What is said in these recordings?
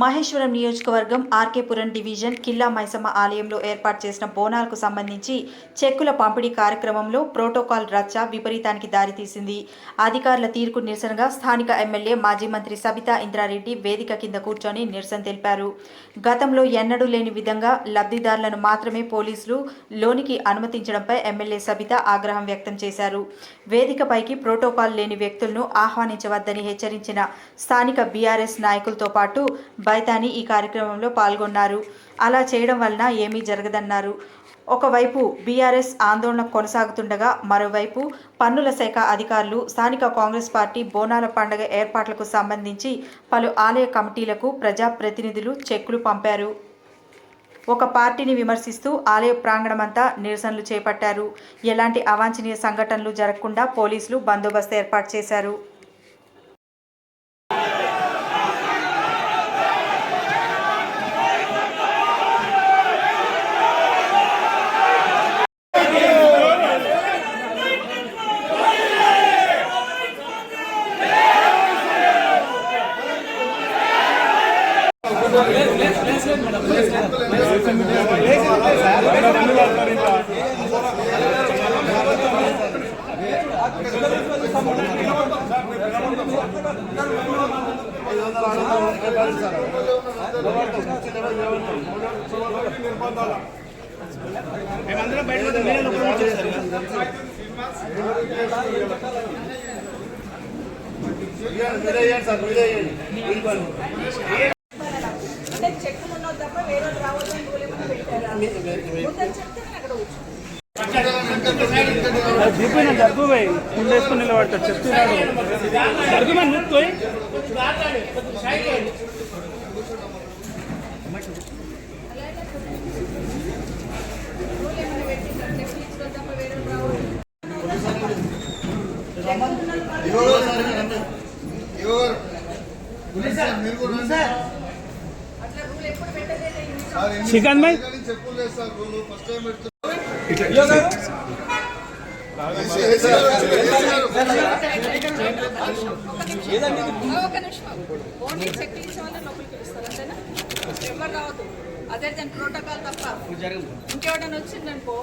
మహేశ్వరం నియోజకవర్గం ఆర్కేపురం డివిజన్ కిల్లా మైసమ్మ ఆలయంలో ఏర్పాటు చేసిన బోనాలకు సంబంధించి చెక్కుల పంపిణీ కార్యక్రమంలో ప్రోటోకాల్ రచ్చ విపరీతానికి దారితీసింది అధికారుల తీరుకు నిరసనగా స్థానిక ఎమ్మెల్యే మాజీ మంత్రి సబితా ఇంద్రారెడ్డి వేదిక కింద కూర్చొని నిరసన తెలిపారు. గతంలో ఎన్నడూ లేని విధంగా లబ్ధిదారులను మాత్రమే పోలీసులు లోనికి అనుమతించడంపై ఎమ్మెల్యే సబిత ఆగ్రహం వ్యక్తం చేశారు. వేదికపైకి ప్రోటోకాల్ లేని వ్యక్తులను ఆహ్వానించవద్దని హెచ్చరించిన స్థానిక బీఆర్ఎస్ నాయకులతో పాటు బైతాని ఈ కార్యక్రమంలో పాల్గొన్నారు. అలా చేయడం వలన ఏమీ జరగదన్నారు. ఒకవైపు బీఆర్ఎస్ ఆందోళన కొనసాగుతుండగా మరోవైపు పన్నుల శాఖ అధికారులు స్థానిక కాంగ్రెస్ పార్టీ బోనాల పండుగ ఏర్పాట్లకు సంబంధించి పలు ఆలయ కమిటీలకు ప్రజాప్రతినిధులు చెక్కులు పంపారు. ఒక పార్టీని విమర్శిస్తూ ఆలయ ప్రాంగణమంతా నిరసనలు చేపట్టారు. ఎలాంటి అవాంఛనీయ సంఘటనలు జరగకుండా పోలీసులు బందోబస్తు ఏర్పాటు చేశారు. అంటే చెక్కులు ఉన్నది తప్ప వేరే వాళ్ళు రావద్దని రూల్ ఏమైనా పెట్టారా? ముందని చెప్తే నేను అక్కడ కూర్చుంటాను దిగిపోయిన జరుగు పోయి ఉండేసుకుని నిలబడతాడు చెప్తున్నాడు జరుగు మరి నువ్వు పోయి రూల్ ఎవరు రావద్దు అదే దాని ప్రోటోకాల్ తప్ప ఇంకెవడన్నా వచ్చిందనుకో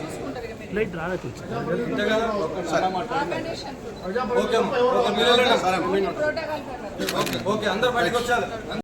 చూసుకుంటారు లైట్ ఓకే అందరూ బయటకు వచ్చారు